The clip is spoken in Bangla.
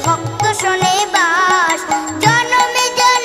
ভক্ত শোনে বা